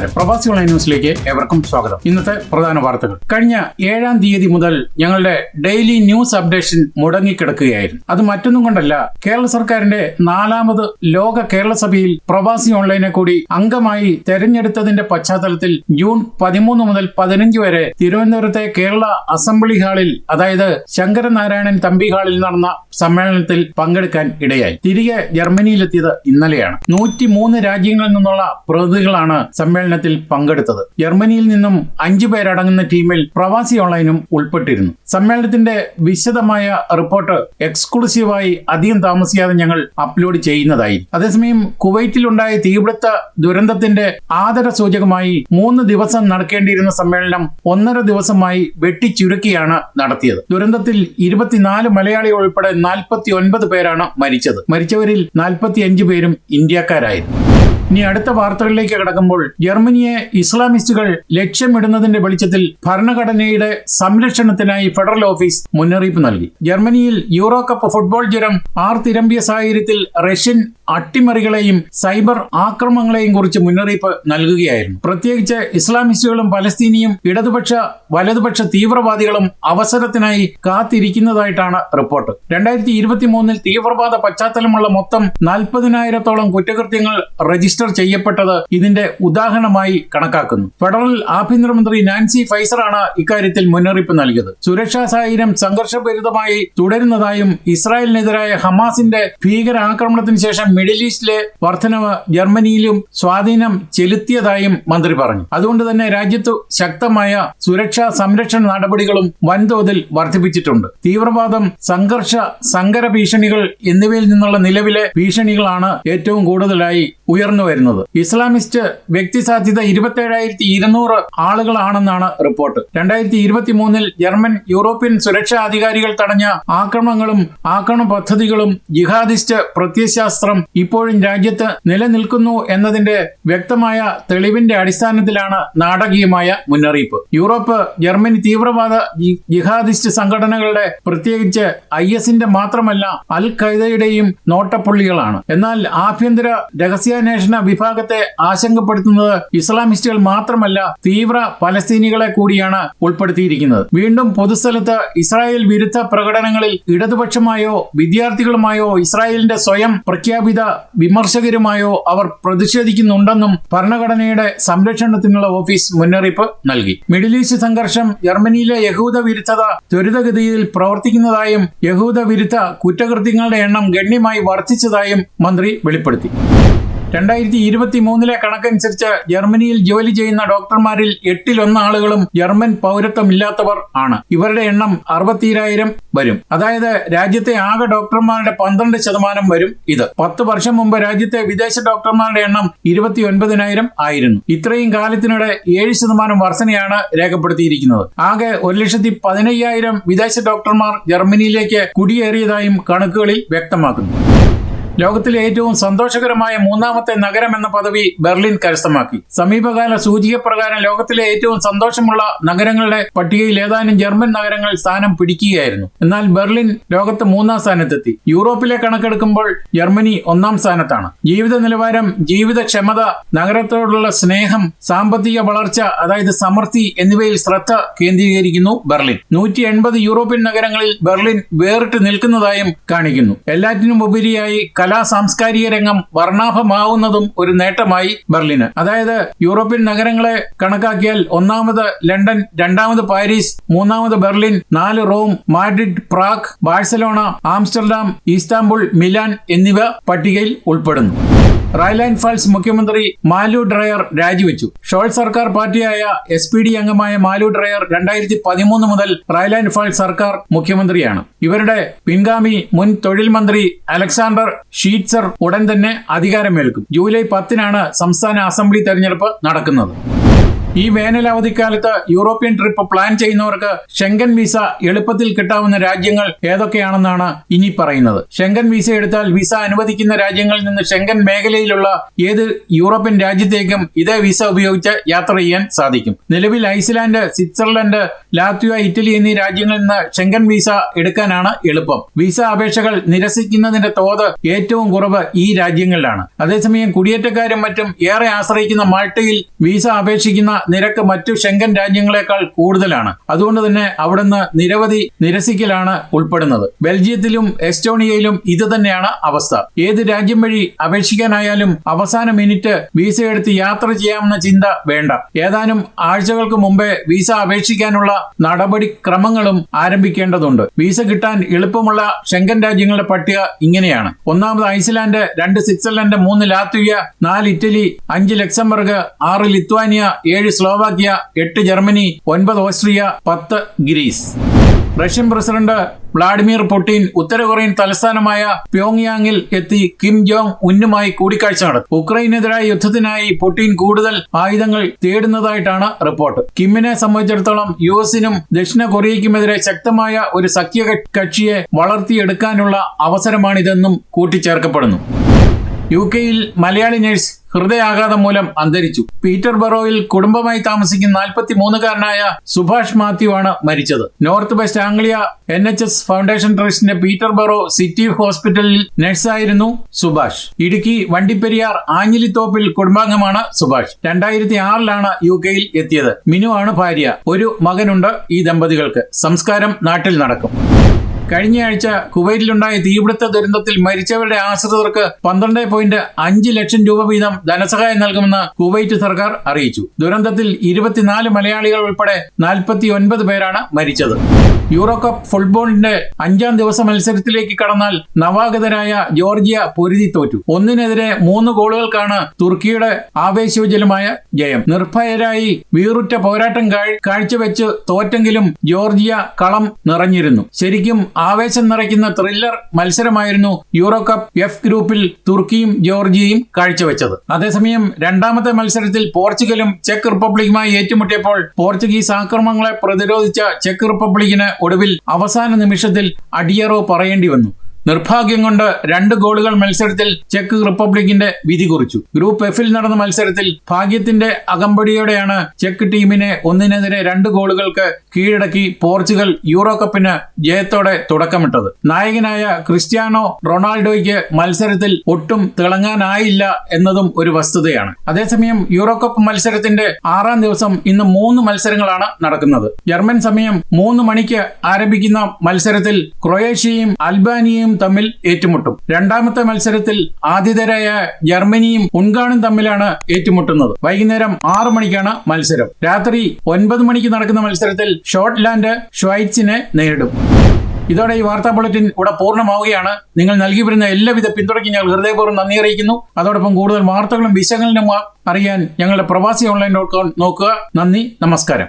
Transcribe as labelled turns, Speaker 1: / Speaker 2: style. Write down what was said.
Speaker 1: നമസ്കാരം. പ്രവാസി ഓൺലൈൻ ന്യൂസിലേക്ക് ഏവർക്കും സ്വാഗതം. ഇന്നത്തെ പ്രധാന വാർത്തകൾ. കഴിഞ്ഞ ഏഴാം തീയതി മുതൽ ഞങ്ങളുടെ ഡെയിലി ന്യൂസ് അപ്ഡേഷൻ മുടങ്ങിക്കിടക്കുകയായിരുന്നു. അത് മറ്റൊന്നും കൊണ്ടല്ല കേരള സർക്കാരിന്റെ നാലാമത് ലോക കേരള സഭയിൽ പ്രവാസി ഓൺലൈനെ കൂടി അംഗമായി തെരഞ്ഞെടുത്തതിന്റെ പശ്ചാത്തലത്തിൽ ജൂൺ പതിമൂന്ന് മുതൽ പതിനഞ്ച് വരെ തിരുവനന്തപുരത്തെ കേരള അസംബ്ലി ഹാളിൽ അതായത് ശങ്കരനാരായണൻ തമ്പി ഹാളിൽ നടന്ന സമ്മേളനത്തിൽ പങ്കെടുക്കാൻ ഇടയായി. തിരികെ ജർമ്മനിയിലെത്തിയത് ഇന്നലെയാണ്. നൂറ്റിമൂന്ന് രാജ്യങ്ങളിൽ നിന്നുള്ള പ്രതിനിധികളാണ് സമ്മേളനത്തിൽ പങ്കെടുത്തത്. ജർമ്മനിയിൽ നിന്നും അഞ്ചു പേരടങ്ങുന്ന ടീമിൽ പ്രവാസി ഓൺലൈനും ഉൾപ്പെട്ടിരുന്നു. സമ്മേളനത്തിന്റെ വിശദമായ റിപ്പോർട്ട് എക്സ്ക്ലൂസീവായി അധികം താമസിയാതെ ഞങ്ങൾ അപ്ലോഡ് ചെയ്യുന്നതായി. അതേസമയം കുവൈറ്റിലുണ്ടായ തീപിടുത്ത ദുരന്തത്തിന്റെ ആദര സൂചകമായി മൂന്ന് ദിവസം നടക്കേണ്ടിയിരുന്ന സമ്മേളനം ഒന്നര ദിവസമായി വെട്ടിച്ചുരുക്കിയാണ് നടത്തിയത്. ദുരന്തത്തിൽ ഇരുപത്തിനാല് മലയാളികൾ ഉൾപ്പെടെ നാൽപ്പത്തി ഒൻപത് പേരാണ് മരിച്ചത്. മരിച്ചവരിൽ നാൽപ്പത്തിയഞ്ച് പേരും ഇന്ത്യക്കാരായിരുന്നു. ഇനി അടുത്ത വാർത്തകളിലേക്ക് കടക്കുമ്പോൾ ജർമ്മനിയെ ഇസ്ലാമിസ്റ്റുകൾ ലക്ഷ്യമിടുന്നതിന്റെ വെളിച്ചത്തിൽ ഭരണഘടനയുടെ സംരക്ഷണത്തിനായി ഫെഡറൽ ഓഫീസ് മുന്നറിയിപ്പ് നൽകി. ജർമ്മനിയിൽ യൂറോ കപ്പ് ഫുട്ബോൾ ജ്വരം ആർത്തിരമ്പിയ സാഹചര്യത്തിൽ റഷ്യൻ അട്ടിമറികളെയും സൈബർ ആക്രമണങ്ങളെയും കുറിച്ച് മുന്നറിയിപ്പ് നൽകുകയായിരുന്നു. പ്രത്യേകിച്ച് ഇസ്ലാമിസ്റ്റുകളും പലസ്തീനിയും ഇടതുപക്ഷ വലതുപക്ഷ തീവ്രവാദികളും അവസരത്തിനായി കാത്തിരിക്കുന്നതായിട്ടാണ് റിപ്പോർട്ട്. രണ്ടായിരത്തി ഇരുപത്തി മൂന്നിൽ തീവ്രവാദ പശ്ചാത്തലമുള്ള മൊത്തം നാൽപ്പതിനായിരത്തോളം കുറ്റകൃത്യങ്ങൾ രജിസ്റ്റർ ചെയ്യപ്പെട്ടത് ഇതിന്റെ ഉദാഹരണമായി കണക്കാക്കുന്നു. ഫെഡറൽ ആഭ്യന്തരമന്ത്രി നാൻസി ഫൈസറാണ് ഇക്കാര്യത്തിൽ മുന്നറിയിപ്പ് നൽകിയത്. സുരക്ഷാ സാഹചര്യം സംഘർഷഭരിതമായി തുടരുന്നതായും ഇസ്രായേലിനെതിരായ ഹമാസിന്റെ ഭീകരാക്രമണത്തിന് ശേഷം മിഡിൽ ഈസ്റ്റിലെ വർധനവ് ജർമ്മനിയിലും സ്വാധീനം ചെലുത്തിയതായും മന്ത്രി പറഞ്ഞു. അതുകൊണ്ട് തന്നെ രാജ്യത്ത് ശക്തമായ സുരക്ഷാ സംരക്ഷണ നടപടികളും വൻതോതിൽ വർദ്ധിപ്പിച്ചിട്ടുണ്ട് തീവ്രവാദം സംഘർഷ സങ്കര ഭീഷണികൾ എന്നിവയിൽ നിന്നുള്ള നിലവിലെ ഭീഷണികളാണ് ഏറ്റവും കൂടുതലായി ഉയർന്നു വരുന്നത്. ഇസ്ലാമിസ്റ്റ് വ്യക്തി സാധ്യത ഇരുപത്തേഴായിരത്തി ഇരുന്നൂറ് ആളുകളാണെന്നാണ് റിപ്പോർട്ട്. രണ്ടായിരത്തി ഇരുപത്തി മൂന്നിൽ ജർമ്മൻ യൂറോപ്യൻ സുരക്ഷാ അധികാരികൾ തടഞ്ഞ ആക്രമണങ്ങളും ആക്രമണ പദ്ധതികളും ജിഹാദിസ്റ്റ് പ്രത്യയശാസ്ത്രം ഇപ്പോഴും രാജ്യത്ത് നിലനിൽക്കുന്നു എന്നതിന്റെ വ്യക്തമായ തെളിവിന്റെ അടിസ്ഥാനത്തിലാണ് നാടകീയമായ മുന്നറിയിപ്പ്. യൂറോപ്പ് ജർമ്മനി തീവ്രവാദ ജിഹാദിസ്റ്റ് സംഘടനകളുടെ പ്രത്യേകിച്ച് ഐ എസിന്റെ മാത്രമല്ല അൽ ഖൈദയുടെയും നോട്ടപ്പുള്ളികളാണ്. എന്നാൽ ആഭ്യന്തര രഹസ്യാന്വേഷണ വിഭാഗത്തെ ആശങ്കപ്പെടുത്തുന്നത് ഇസ്ലാമിസ്റ്റുകൾ മാത്രമല്ല തീവ്ര പലസ്തീനികളെ കൂടിയാണ് ഉൾപ്പെടുത്തിയിരിക്കുന്നത്. വീണ്ടും പൊതുസ്ഥലത്ത് ഇസ്രായേൽ വിരുദ്ധ പ്രകടനങ്ങളിൽ ഇടതുപക്ഷമായോ വിദ്യാർത്ഥികളുമായോ ഇസ്രായേലിന്റെ സ്വയം പ്രഖ്യാപിത വിമർശകരുമായോ അവർ പ്രതിഷേധിക്കുന്നുണ്ടെന്നും ഭരണഘടനയുടെ സംരക്ഷണത്തിനുള്ള ഓഫീസ് മുന്നറിയിപ്പ് നൽകി. മിഡിൽ ഈസ്റ്റ് സംഘർഷം ജർമ്മനിയിലെ യഹൂദ വിരുദ്ധത ത്വരിതഗതിയിൽ പ്രവർത്തിക്കുന്നതായും യഹൂദ വിരുദ്ധ കുറ്റകൃത്യങ്ങളുടെ എണ്ണം ഗണ്യമായി വർദ്ധിച്ചതായും മന്ത്രി വെളിപ്പെടുത്തി. രണ്ടായിരത്തി ഇരുപത്തി മൂന്നിലെ കണക്കനുസരിച്ച് ജർമ്മനിയിൽ ജോലി ചെയ്യുന്ന ഡോക്ടർമാരിൽ എട്ടിലൊന്ന് ആളുകളും ജർമ്മൻ പൗരത്വമില്ലാത്തവർ ആണ്. ഇവരുടെ എണ്ണം അറുപത്തിരായിരം വരും. അതായത് രാജ്യത്തെ ആകെ ഡോക്ടർമാരുടെ പന്ത്രണ്ട് ശതമാനം വരും ഇത്. പത്ത് വർഷം മുമ്പ് രാജ്യത്തെ വിദേശ ഡോക്ടർമാരുടെ എണ്ണം ഇരുപത്തി ഒൻപതിനായിരം ആയിരുന്നു. ഇത്രയും കാലത്തിനിടെ ഏഴ് ശതമാനം വർധനയാണ് രേഖപ്പെടുത്തിയിരിക്കുന്നത്. ആകെ ഒരു ലക്ഷത്തി പതിനയ്യായിരം വിദേശ ഡോക്ടർമാർ ജർമ്മനിയിലേക്ക് കുടിയേറിയതായും കണക്കുകളിൽ വ്യക്തമാക്കുന്നു. ലോകത്തിലെ ഏറ്റവും സന്തോഷകരമായ മൂന്നാമത്തെ നഗരം എന്ന പദവി ബെർലിൻ കരസ്ഥമാക്കി. സമീപകാല സൂചിക പ്രകാരം ലോകത്തിലെ ഏറ്റവും സന്തോഷമുള്ള നഗരങ്ങളുടെ പട്ടികയിൽ ഏതാനും ജർമ്മൻ നഗരങ്ങൾ സ്ഥാനം പിടിക്കുകയായിരുന്നു. എന്നാൽ ബെർലിൻ ലോകത്ത് മൂന്നാം സ്ഥാനത്തെത്തി. യൂറോപ്പിലെ കണക്കെടുക്കുമ്പോൾ ജർമ്മനി ഒന്നാം സ്ഥാനത്താണ്. ജീവിത നിലവാരം ജീവിതക്ഷമത നഗരത്തോടുള്ള സ്നേഹം സാമ്പത്തിക വളർച്ച അതായത് സമൃദ്ധി എന്നിവയിൽ ശ്രദ്ധ കേന്ദ്രീകരിക്കുന്നു ബെർലിൻ. നൂറ്റി എൺപത് യൂറോപ്യൻ നഗരങ്ങളിൽ ബെർലിൻ വേറിട്ട് നിൽക്കുന്നതായും കാണിക്കുന്നു. എല്ലാറ്റിനും ഉപരിയായി കലാ സാംസ്കാരിക രംഗം വർണാഭമാവുന്നതും ഒരു നേട്ടമായി ബെർലിന്. അതായത് യൂറോപ്യൻ നഗരങ്ങളെ കണക്കാക്കിയാൽ ഒന്നാമത് ലണ്ടൻ രണ്ടാമത് പാരീസ് മൂന്നാമത് ബെർലിൻ നാല് Rome Madrid Prague Barcelona Amsterdam Istanbul Milan എന്നിവ പട്ടികയിൽ ഉൾപ്പെടുന്നു. റൈലൈൻ ഫാൾസ് മുഖ്യമന്ത്രി മാലു ഡ്രയർ രാജിവെച്ചു. ഷോൾ സർക്കാർ പാർട്ടിയായ എസ് പി ഡി അംഗമായ മാലു ഡ്രയർ രണ്ടായിരത്തി പതിമൂന്ന് മുതൽ റൈലൈൻ ഫാൾസ് സർക്കാർ മുഖ്യമന്ത്രിയാണ്. ഇവരുടെ പിൻഗാമി മുൻ തൊഴിൽ മന്ത്രി അലക്സാണ്ടർ ഷീറ്റ്സർ ഉടൻ തന്നെ അധികാരമേൽക്കും. ജൂലൈ പത്തിനാണ് സംസ്ഥാന അസംബ്ലി തെരഞ്ഞെടുപ്പ് നടക്കുന്നത്. ഈ വേനൽ അവധിക്കാലത്ത് യൂറോപ്യൻ ട്രിപ്പ് പ്ലാൻ ചെയ്യുന്നവർക്ക് ഷെങ്കൻ വിസ എളുപ്പത്തിൽ കിട്ടാവുന്ന രാജ്യങ്ങൾ ഏതൊക്കെയാണെന്നാണ് ഇനി പറയുന്നത്. ഷെങ്കൻ വിസ എടുത്താൽ വിസ അനുവദിക്കുന്ന രാജ്യങ്ങളിൽ നിന്ന് ഷെങ്കൻ മേഖലയിലുള്ള ഏത് യൂറോപ്യൻ രാജ്യത്തേക്കും ഇതേ വിസ ഉപയോഗിച്ച് യാത്ര ചെയ്യാൻ സാധിക്കും. നിലവിൽ ഐസ്ലാൻഡ് സ്വിറ്റ്സർലൻഡ് ലാത്വിയ ഇറ്റലി എന്നീ രാജ്യങ്ങളിൽ നിന്ന് ഷെങ്കൻ വിസ എടുക്കാനാണ് എളുപ്പം. വിസ അപേക്ഷകൾ നിരസിക്കുന്നതിന്റെ തോത് ഏറ്റവും കുറവ് ഈ രാജ്യങ്ങളിലാണ്. അതേസമയം കുടിയേറ്റക്കാരും മറ്റും ഏറെ ആശ്രയിക്കുന്ന മാൾട്ടയിൽ വിസ അപേക്ഷിക്കുന്ന നിരക്ക് മറ്റു ഷെങ്കൻ രാജ്യങ്ങളെക്കാൾ കൂടുതലാണ്. അതുകൊണ്ട് തന്നെ അവിടുന്ന് നിരവധി നിരസിക്കലാണ് ഉൾപ്പെടുന്നത്. ബെൽജിയത്തിലും എസ്റ്റോണിയയിലും ഇത് തന്നെയാണ് അവസ്ഥ. ഏത് രാജ്യം വഴി അപേക്ഷിക്കാനായാലും അവസാന മിനിറ്റ് വിസ എടുത്ത് യാത്ര ചെയ്യാമെന്ന ചിന്ത വേണ്ട. ഏതാനും ആഴ്ചകൾക്ക് മുമ്പേ വിസ അപേക്ഷിക്കാനുള്ള നടപടിക്രമങ്ങളും ആരംഭിക്കേണ്ടതുണ്ട്. വിസ കിട്ടാൻ എളുപ്പമുള്ള ഷെങ്കൻ രാജ്യങ്ങളുടെ പട്ടിക ഇങ്ങനെയാണ്. ഒന്നാമത് ഐസ്ലാൻഡ് രണ്ട് സ്വിറ്റ്സർലൻഡ് മൂന്ന് ലാത്വിയ നാല് ഇറ്റലി അഞ്ച് ലക്സംബർഗ് ആറ് ലിത്വാനിയ ഏഴ് സ്ലോവാക്യ എട്ട് ജർമ്മനി ഒൻപത് ഓസ്ട്രിയ പത്ത് Greece. Russian president Vladimir Putin ഉത്തര കൊറിയൻ തലസ്ഥാനമായ പ്യോങ്യാങ്ങിൽ എത്തി കിം ജോങ് ഉന്നുമായി കൂടിക്കാഴ്ച നടത്തി. ഉക്രൈനെതിരായ യുദ്ധത്തിനായി പുടിൻ കൂടുതൽ ആയുധങ്ങൾ തേടുന്നതായിട്ടാണ് റിപ്പോർട്ട്. കിമ്മിനെ സംബന്ധിച്ചിടത്തോളം യു എസിനും ദക്ഷിണ കൊറിയയ്ക്കുമെതിരെ ശക്തമായ ഒരു സഖ്യ കക്ഷിയെ വളർത്തിയെടുക്കാനുള്ള അവസരമാണിതെന്നും കൂട്ടിച്ചേർക്കപ്പെടുന്നു. യു കെയിൽ മലയാളി നഴ്സ് ഹൃദയാഘാതം മൂലം അന്തരിച്ചു. പീറ്റർ ബറോയിൽ കുടുംബമായി താമസിക്കുന്ന നാൽപ്പത്തി മൂന്നുകാരനായ സുഭാഷ് മാത്യു ആണ് മരിച്ചത്. North West Anglia N H S Foundation ട്രസ്റ്റിന്റെ പീറ്റർ ബറോ സിറ്റി ഹോസ്പിറ്റലിൽ നഴ്സായിരുന്നു സുഭാഷ്. ഇടുക്കി വണ്ടിപ്പെരിയാർ ആഞ്ഞിലിത്തോപ്പിൽ കുടുംബാംഗമാണ് സുഭാഷ്. രണ്ടായിരത്തി ആറിലാണ് യു കെയിൽ എത്തിയത്. മിനു ആണ് ഭാര്യ. ഒരു മകനുണ്ട് ഈ ദമ്പതികൾക്ക്. സംസ്കാരം നാട്ടിൽ നടക്കും. കഴിഞ്ഞയാഴ്ച കുവൈറ്റിലുണ്ടായ തീപിടുത്ത ദുരന്തത്തിൽ മരിച്ചവരുടെ ആശ്രിതർക്ക് പന്ത്രണ്ട് പോയിന്റ് അഞ്ച് ലക്ഷം രൂപ വീതം ധനസഹായം നൽകുമെന്ന് കുവൈറ്റ് സർക്കാർ അറിയിച്ചു. ദുരന്തത്തിൽ ഇരുപത്തിനാല് മലയാളികൾ ഉൾപ്പെടെ നാൽപ്പത്തി ഒൻപത് പേരാണ് മരിച്ചത്. യൂറോ കപ്പ് ഫുട്ബോളിന്റെ അഞ്ചാം ദിവസ മത്സരത്തിലേക്ക് കടന്നാൽ നവാഗതരായ ജോർജിയ പൊരുതി തോറ്റു. ഒന്നിനെതിരെ മൂന്ന് ഗോളുകൾക്കാണ് തുർക്കിയുടെ ആവേശോജ്വലമായ ജയം. നിർഭയരായി വീറുറ്റ പോരാട്ടം കാഴ്ചവെച്ച് തോറ്റെങ്കിലും ജോർജിയ കളം നിറഞ്ഞിരുന്നു. ശരിക്കും ആവേശം നിറയ്ക്കുന്ന ത്രില്ലർ മത്സരമായിരുന്നു യൂറോ കപ്പ് എഫ് ഗ്രൂപ്പിൽ തുർക്കിയും ജോർജിയയും കാഴ്ചവെച്ചത്. അതേസമയം രണ്ടാമത്തെ മത്സരത്തിൽ പോർച്ചുഗലും ചെക്ക് റിപ്പബ്ലിക്കുമായി ഏറ്റുമുട്ടിയപ്പോൾ പോർച്ചുഗീസ് ആക്രമണങ്ങളെ പ്രതിരോധിച്ച ചെക്ക് റിപ്പബ്ലിക്കിന് ഒടുവിൽ അവസാന നിമിഷത്തിൽ അടിയറോ പറയേണ്ടി വന്നു. നിർഭാഗ്യം കൊണ്ട് രണ്ട് ഗോളുകൾ മത്സരത്തിൽ ചെക്ക് റിപ്പബ്ലിക്കിന്റെ വിധി കുറിച്ചു. ഗ്രൂപ്പ് എഫിൽ നടന്ന മത്സരത്തിൽ ഭാഗ്യത്തിന്റെ അകമ്പടിയോടെയാണ് ചെക്ക് ടീമിനെ ഒന്നിനെതിരെ രണ്ട് ഗോളുകൾക്ക് കീഴടക്കി പോർച്ചുഗൽ യൂറോ കപ്പിന് ജയത്തോടെ തുടക്കമിട്ടത്. നായകനായ ക്രിസ്ത്യാനോ റൊണാൾഡോയ്ക്ക് മത്സരത്തിൽ ഒട്ടും തിളങ്ങാനായില്ല എന്നതും ഒരു വസ്തുതയാണ്. അതേസമയം യൂറോ കപ്പ് മത്സരത്തിന്റെ ആറാം ദിവസം ഇന്ന് മൂന്ന് മത്സരങ്ങളാണ് നടക്കുന്നത്. ജർമ്മൻ സമയം മൂന്ന് മണിക്ക് ആരംഭിക്കുന്ന മത്സരത്തിൽ ക്രൊയേഷ്യയും അൽബാനിയയും തമ്മിൽ ഏറ്റുമുട്ടും. രണ്ടാമത്തെ മത്സരത്തിൽ ആതിഥേരായ ജർമ്മനിയും ഉൺഗാണും തമ്മിലാണ് ഏറ്റുമുട്ടുന്നത്. വൈകുന്നേരം ആറ് മണിക്കാണ് മത്സരം. രാത്രി ഒൻപത് മണിക്ക് നടക്കുന്ന മത്സരത്തിൽ ഷോട്ട്ലാൻഡ് ഷ്വൈറ്റ്സിനെ നേരിടും. ഇതോടെ ഈ വാർത്താ ബുള്ളറ്റിൻ ഇവിടെ പൂർണമാവുകയാണ്. നിങ്ങൾ നൽകി വരുന്ന എല്ലാവിധ പിന്തുണയ്ക്കും ഞങ്ങൾ ഹൃദയപൂർവം നന്ദി അറിയിക്കുന്നു. അതോടൊപ്പം കൂടുതൽ വാർത്തകളും വിശകലനവും അറിയാൻ ഞങ്ങളുടെ പ്രവാസി ഓൺലൈൻ ഡോട്ട് കോം നോക്കുക. നന്ദി നമസ്കാരം.